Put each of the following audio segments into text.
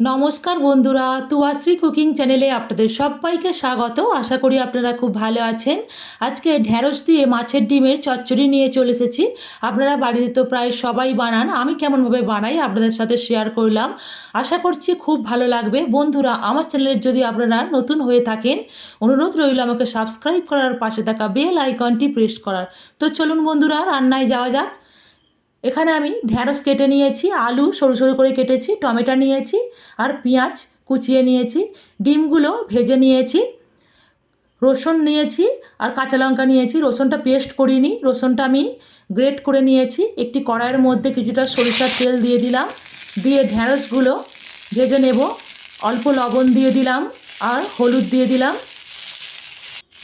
নমস্কার বন্ধুরা, তুয়াশ্রী কুকিং চ্যানেলে আপনাদের সবাইকে স্বাগত। আশা করি আপনারা খুব ভালো আছেন। আজকে ঢ্যাঁড়স দিয়ে মাছের ডিমের চচ্চড়ি নিয়ে চলে এসেছি। আপনারা বাড়িতে তো প্রায় সবাই বানান, আমি কেমনভাবে বানাই আপনাদের সাথে শেয়ার করলাম। আশা করছি খুব ভালো লাগবে। বন্ধুরা, আমার চ্যানেলের যদি আপনারা নতুন হয়ে থাকেন, অনুরোধ রইল আমাকে সাবস্ক্রাইব করার, পাশে থাকা বেল আইকনটি প্রেস করার। তো চলুন বন্ধুরা, রান্নায় যাওয়া যাক। এখানে আমি ঢ্যাঁড়স কেটে নিয়েছি, আলু সরু সরু করে কেটেছি, টমেটো নিয়েছি আর পেঁয়াজ কুচিয়ে নিয়েছি, ডিমগুলো ভেজে নিয়েছি, রসুন নিয়েছি আর কাঁচা লঙ্কা নিয়েছি। রসুনটা পেস্ট করিনি, রসুনটা আমি গ্রেট করে নিয়েছি। একটি কড়াইয়ের মধ্যে কিছুটা সরিষার তেল দিয়ে দিলাম, দিয়ে ঢ্যাঁড়সগুলো ভেজে নেব। অল্প লবণ দিয়ে দিলাম আর হলুদ দিয়ে দিলাম।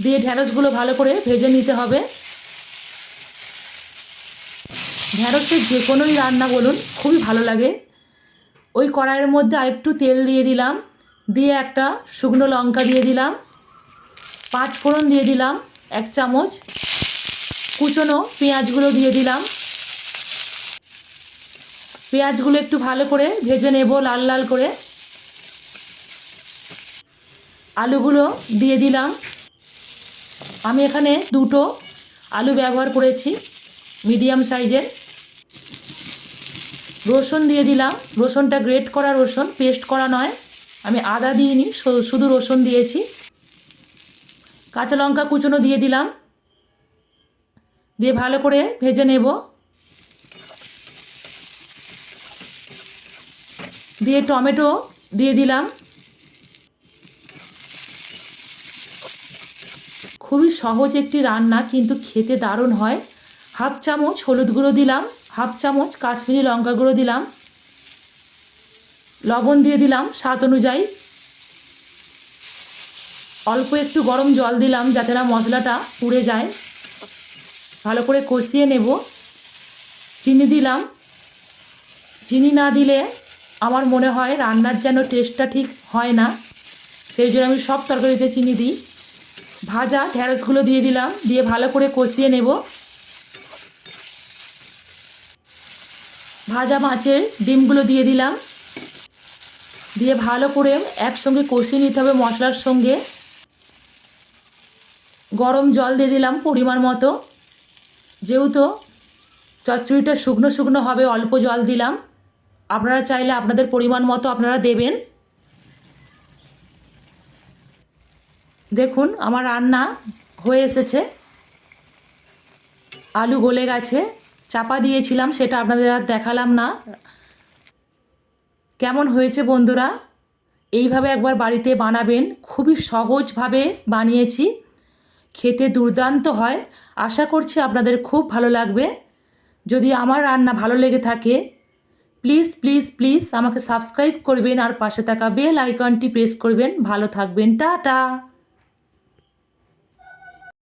দিয়ে ঢ্যাঁড়সগুলো ভালো করে ভেজে নিতে হবে। ঢ্যাঁড়সের যে কোনোই রান্না বলুন, খুবই ভালো লাগে। ওই কড়াইয়ের মধ্যে আরেকটু তেল দিয়ে দিলাম, দিয়ে একটা শুকনো লঙ্কা দিয়ে দিলাম, পাঁচ ফোড়ন দিয়ে দিলাম, এক চামচ, কুচনো পেঁয়াজগুলো দিয়ে দিলাম। পেঁয়াজগুলো একটু ভালো করে ভেজে নেব লাল লাল করে। আলুগুলো দিয়ে দিলাম। আমি এখানে দুটো আলু ব্যবহার করেছি, মিডিয়াম সাইজের। রসুন দিয়ে দিলাম। রসুনটা গ্রেট করা রসুন পেস্ট করা নয়। আমি আদা দিইনি শুধু রসুন দিয়েছি। কাঁচা লঙ্কা কুচনো দিয়ে দিলাম। দিয়ে ভালো করে ভেজে নেব। দিয়ে টমেটো দিয়ে দিলাম। খুবই সহজ একটি রান্না, কিন্তু খেতে দারুণ হয়। হাফ চামচ হলুদ গুঁড়ো দিলাম, হাফ চামচ কাশ্মীরি লঙ্কা গুঁড়ো দিলাম, লবণ দিয়ে দিলাম স্বাদ অনুযায়ী। অল্প একটু গরম জল দিলাম যাতে না মশলাটা পুড়ে যায়। ভালো করে কষিয়ে নেব। চিনি দিলাম। চিনি না দিলে আমার মনে হয় রান্নার যেন টেস্টটা ঠিক হয় না, সেই জন্য আমি সব তরকারিতে চিনি দিই। ভাজা ঢ্যাঁড়সগুলো দিয়ে দিলাম, দিয়ে ভালো করে কষিয়ে নেব। ভাজা মাছের ডিমগুলো দিয়ে দিলাম। দিয়ে ভালো করে একসঙ্গে কষিয়ে নিতে হবে মশলার সঙ্গে। গরম জল দিয়ে দিলাম পরিমাণ মতো। যেহেতু চচ্চড়িটা শুকনো শুকনো হবে, অল্প জল দিলাম। আপনারা চাইলে আপনাদের পরিমাণ মতো আপনারা দেবেন। দেখুন, আমার রান্না হয়ে এসেছে। আলু গলে গেছে। চাপা দিয়েছিলাম, সেটা আপনাদের আর দেখালাম না। কেমন হয়েছে বন্ধুরা? এইভাবে একবার বাড়িতে বানাবেন। খুবই সহজভাবে বানিয়েছি। খেতে দুর্দান্ত হয়। আশা করছি আপনাদের খুব ভালো লাগবে। যদি আমার রান্না ভালো লেগে থাকে, প্লিজ প্লিজ প্লিজ আমাকে সাবস্ক্রাইব করবেন আর পাশে থাকা বেল আইকনটি প্রেস করবেন। ভালো থাকবেন। টাটা!